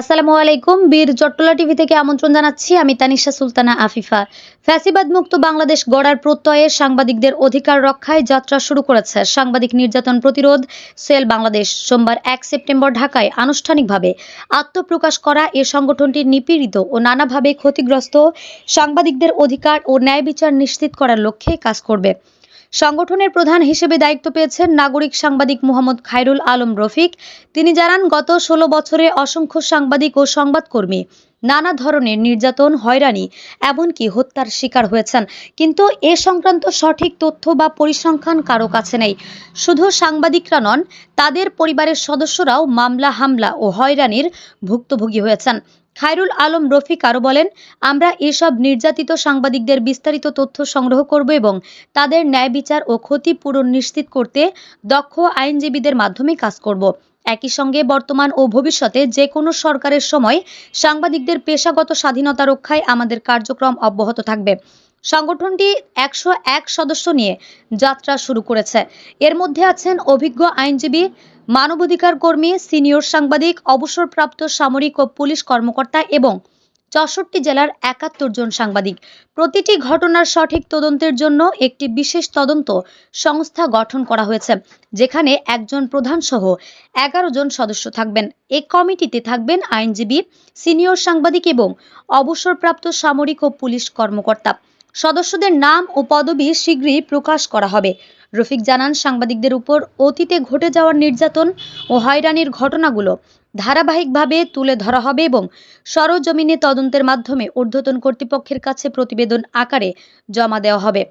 আসসালামু আলাইকুম। বীর চট্টলা টিভি থেকে আমন্ত্রণ জানাচ্ছি আমি তানিশা সুলতানা আফিফা। ফ্যাসিবাদ মুক্ত বাংলাদেশ গড়ার প্রত্যয়ে সাংবাদিকদের অধিকার রক্ষায় যাত্রা শুরু করেছে সাংবাদিক নির্যাতন প্রতিরোধ সেল বাংলাদেশ। সোমবার এক সেপ্টেম্বর ঢাকায় আনুষ্ঠানিকভাবে আত্মপ্রকাশ করা এ সংগঠনটি নিপীড়িত ও নানাভাবে ক্ষতিগ্রস্ত সাংবাদিকদের অধিকার ও ন্যায় বিচার নিশ্চিত করার লক্ষ্যে কাজ করবে। সংগঠনের প্রধান হিসেবে দায়িত্ব পেয়েছেন নাগরিক সাংবাদিক মোহাম্মদ খায়রুল আলম রফিক। তিনি জানান, গত ষোলো বছরে অসংখ্য সাংবাদিক ও সংবাদকর্মী নানা ধরনের নির্যাতন, হয়রানি, এমনকি হত্যার শিকার হয়েছেন। কিন্তু এ সংক্রান্ত সঠিক তথ্য বা পরিসংখ্যান কারও কাছে নেই। শুধু সাংবাদিকরা নন, তাদের পরিবারের সদস্যরাও মামলা, হামলা ও হয়রানির ভুক্তভোগী হয়েছেন। খায়রুল আলম রফিক আরও বলেন, আমরা এসব নির্যাতিত সাংবাদিকদের বিস্তারিত তথ্য সংগ্রহ করব এবং তাদের ন্যায় বিচার ও ক্ষতিপূরণ নিশ্চিত করতে দক্ষ আইনজীবীদের মাধ্যমে কাজ করব। একই সঙ্গে বর্তমান ও ভবিষ্যতে যে কোনো সরকারের সময় সাংবাদিকদের পেশাগত স্বাধীনতা রক্ষায় আমাদের কার্যক্রম অব্যাহত থাকবে। সংগঠনটি একশো এক সদস্য নিয়ে যাত্রা শুরু করেছে। এর মধ্যে আছেন অভিজ্ঞ আইনজীবী, মানবাধিকার কর্মী, সিনিয়র সাংবাদিক, অবসরপ্রাপ্ত সামরিক ও পুলিশ কর্মকর্তা এবং চৌষট্টি জেলার একাত্তর জন সাংবাদিক। প্রতিটি ঘটনার সঠিক তদন্তের জন্য একটি বিশেষ তদন্ত সংস্থা গঠন করা হয়েছে, যেখানে একজন প্রধান সহ এগারো জন সদস্য থাকবেন। এই কমিটিতে থাকবেন আইনজীবী, সিনিয়র সাংবাদিক এবং অবসরপ্রাপ্ত সামরিক ও পুলিশ কর্মকর্তা। সদস্যদের নাম ও পদবি শীঘ্রই প্রকাশ করা হবে। রফিক জানান, সাংবাদিকদের উপর অতীতে ঘটে যাওয়ার নির্যাতন ও হয়রানির ঘটনাগুলো ধারাবাহিকভাবে তুলে ধরা হবে এবং সরজমিনে তদন্তের মাধ্যমে ঊর্ধ্বতন কর্তৃপক্ষের কাছে প্রতিবেদন আকারে জমা দেওয়া হবে।